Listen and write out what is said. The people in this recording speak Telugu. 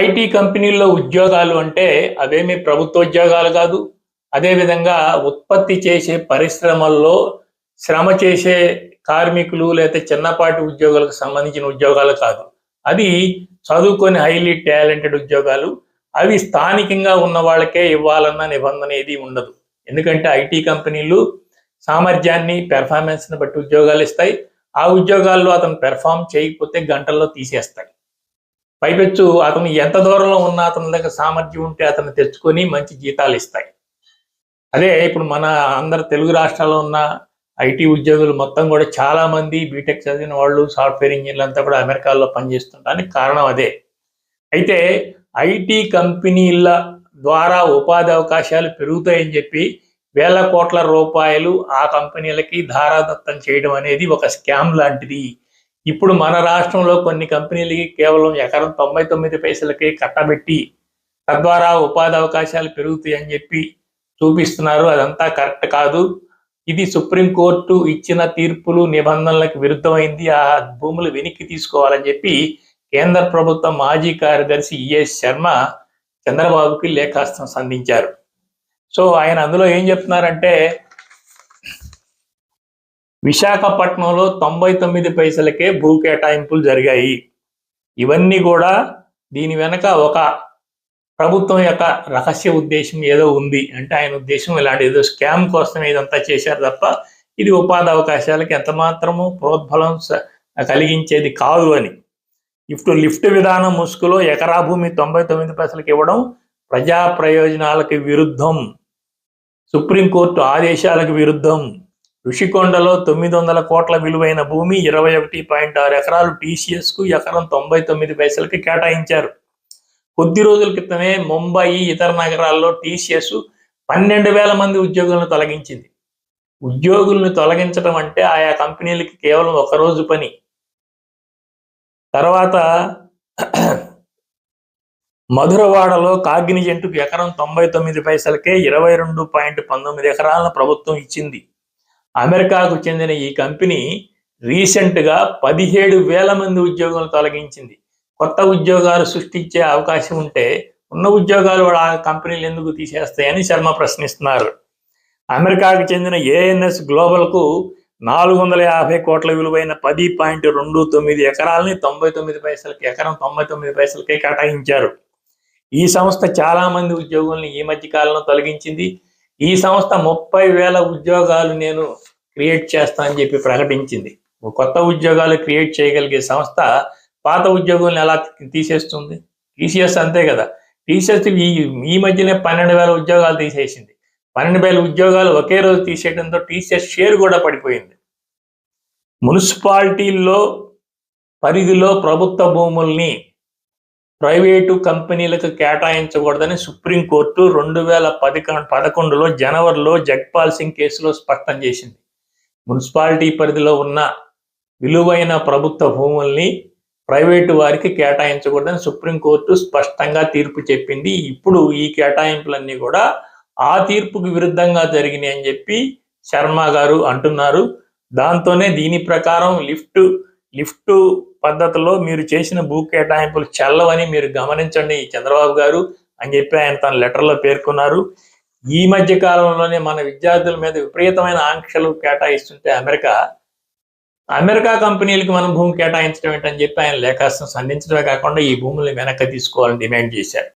ఐటీ కంపెనీల్లో ఉద్యోగాలు అంటే అవేమి ప్రభుత్వ ఉద్యోగాలు కాదు. అదేవిధంగా ఉత్పత్తి చేసే పరిశ్రమల్లో శ్రమ చేసే కార్మికులు లేదా చిన్నపాటి ఉద్యోగులకు సంబంధించిన ఉద్యోగాలు కాదు. అది చదువుకొని హైలీ టాలెంటెడ్ ఉద్యోగాలు. అవి స్థానికంగా ఉన్న వాళ్ళకే ఇవ్వాలన్న నిబంధన ఏది ఉండదు. ఎందుకంటే ఐటీ కంపెనీలు సామర్థ్యాన్ని పెర్ఫార్మెన్స్ని బట్టి ఉద్యోగాలు ఇస్తాయి. ఆ ఉద్యోగాల్లో అతను పెర్ఫామ్ చేయకపోతే గంటల్లో తీసేస్తాయి పైపెచ్చు అతను ఎంత దూరంలో ఉన్నా అతని దగ్గర సామర్థ్యం ఉంటే అతను తెచ్చుకొని మంచి జీతాలు ఇస్తాయి. అదే ఇప్పుడు మన అందరు తెలుగు రాష్ట్రాల్లో ఉన్న ఐటీ ఉద్యోగులు మొత్తం కూడా చాలా మంది బీటెక్ చదివిన వాళ్ళు సాఫ్ట్వేర్ ఇంజనీర్లు అంతా కూడా అమెరికాలో పనిచేస్తుంటానికి కారణం అదే. అయితే ఐటీ కంపెనీల ద్వారా ఉపాధి అవకాశాలు పెరుగుతాయని చెప్పి వేల కోట్ల రూపాయలు ఆ కంపెనీలకి ధారాదత్తం చేయడం అనేది ఒక స్కామ్ లాంటిది. ఇప్పుడు మన రాష్ట్రంలో కొన్ని కంపెనీలకి కేవలం ఎకరం తొంభై తొమ్మిది పైసలకి కట్టబెట్టి తద్వారా ఉపాధి అవకాశాలు పెరుగుతాయి అని చెప్పి చూపిస్తున్నారు. అదంతా కరెక్ట్ కాదు. ఇది సుప్రీంకోర్టు ఇచ్చిన తీర్పులు నిబంధనలకు విరుద్ధమైంది. ఆ భూములు వెనక్కి తీసుకోవాలని చెప్పి కేంద్ర ప్రభుత్వ మాజీ కార్యదర్శి ఈఎస్ శర్మ చంద్రబాబుకి లేఖాస్త్రం సంధించారు. సో ఆయన అందులో ఏం చెప్తున్నారంటే విశాఖపట్నంలో తొంభై తొమ్మిది పైసలకే భూ కేటాయింపులు జరిగాయి. ఇవన్నీ కూడా దీని వెనక ఒక ప్రభుత్వం యొక్క రహస్య ఉద్దేశం ఏదో ఉంది. అంటే ఆయన ఉద్దేశం ఇలాంటి ఏదో స్కామ్ కోసం ఇదంతా చేశారు తప్ప ఇది ఉపాధి అవకాశాలకు ఎంత మాత్రము ప్రోద్బలం స- కలిగించేది కాదు అని. ఇప్పుడు లిఫ్ట్ విధానం ముసుగులో ఎకరా భూమి తొంభై తొమ్మిది పైసలకు ఇవ్వడం ప్రజా ప్రయోజనాలకు విరుద్ధం. సుప్రీంకోర్టు ఆదేశాలకు విరుద్ధం. ఋషికొండలో తొమ్మిది వందల కోట్ల విలువైన భూమి ఇరవై ఒకటి పాయింట్ ఆరు ఎకరాలు టీసీఎస్కు ఎకరం తొంభై తొమ్మిది పైసలకి కేటాయించారు. కొద్ది రోజుల క్రితమే ముంబై ఇతర నగరాల్లో టీసీఎస్ పన్నెండు వేల మంది ఉద్యోగులను తొలగించింది. ఉద్యోగులను తొలగించడం అంటే ఆయా కంపెనీలకి కేవలం ఒక రోజు పని. తర్వాత మధురవాడలో కాగ్నిజెంట్కు ఎకరం తొంభై తొమ్మిది పైసలకే ఇరవై రెండు పాయింట్ పంతొమ్మిది ఎకరాలను ప్రభుత్వం ఇచ్చింది. అమెరికాకు చెందిన ఈ కంపెనీ రీసెంట్గా పదిహేడు వేల మంది ఉద్యోగులను తొలగించింది. కొత్త ఉద్యోగాలు సృష్టించే అవకాశం ఉంటే ఉన్న ఉద్యోగాలు కూడా ఆ కంపెనీలు ఎందుకు తీసేస్తాయని శర్మ ప్రశ్నిస్తున్నారు. అమెరికాకు చెందిన ఏఎన్ఎస్ గ్లోబల్కు నాలుగు వందల యాభై కోట్ల విలువైన పది పాయింట్ రెండు తొమ్మిది ఎకరాలని తొంభై తొమ్మిది పైసలకి ఎకరం తొంభై తొమ్మిది పైసలకే కేటాయించారు. ఈ సంస్థ చాలా మంది ఉద్యోగుల్ని ఈ మధ్య కాలంలో తొలగించింది. ఈ సంస్థ ముప్పై వేల ఉద్యోగాలు నేను క్రియేట్ చేస్తా అని చెప్పి ప్రకటించింది. కొత్త ఉద్యోగాలు క్రియేట్ చేయగలిగే సంస్థ పాత ఉద్యోగులను ఎలా తీసేస్తుంది? టీసీఎస్ అంతే కదా. టీసీఎస్ ఈ ఈ మధ్యనే పన్నెండు వేల ఉద్యోగాలు తీసేసింది. పన్నెండు వేల ఉద్యోగాలు ఒకే రోజు తీసేయడంతో టీసీఎస్ షేర్ కూడా పడిపోయింది. మున్సిపాలిటీల్లో పరిధిలో ప్రభుత్వ భూముల్ని ప్రైవేటు కంపెనీలకు కేటాయించకూడదని సుప్రీంకోర్టు రెండు వేల పది పదకొండులో జనవరిలో జగ్పాల్ సింగ్ కేసులో స్పష్టం చేసింది. మున్సిపాలిటీ పరిధిలో ఉన్న విలువైన ప్రభుత్వ భూముల్ని ప్రైవేటు వారికి కేటాయించకూడదని సుప్రీంకోర్టు స్పష్టంగా తీర్పు చెప్పింది. ఇప్పుడు ఈ కేటాయింపులన్నీ కూడా ఆ తీర్పుకు విరుద్ధంగా జరిగినాయి అని చెప్పి శర్మ గారు అంటున్నారు. దాంతోనే దీని ప్రకారం లిఫ్ట్ లిఫ్ట్ పద్ధతిలో మీరు చేసిన భూ కేటాయింపులు చెల్లవని మీరు గమనించండి చంద్రబాబు గారు అని చెప్పి ఆయన తన లెటర్లో పేర్కొన్నారు. ఈ మధ్య కాలంలోనే మన విద్యార్థుల మీద విపరీతమైన ఆంక్షలు కేటాయిస్తుంటే అమెరికా అమెరికా కంపెనీలకు మనం భూమి కేటాయించడం ఏంటని చెప్పి ఆయన లేఖాస్త్రం సంధించడమే కాకుండా ఈ భూముల్ని వెనక్కి తీసుకోవాలని డిమాండ్ చేశారు.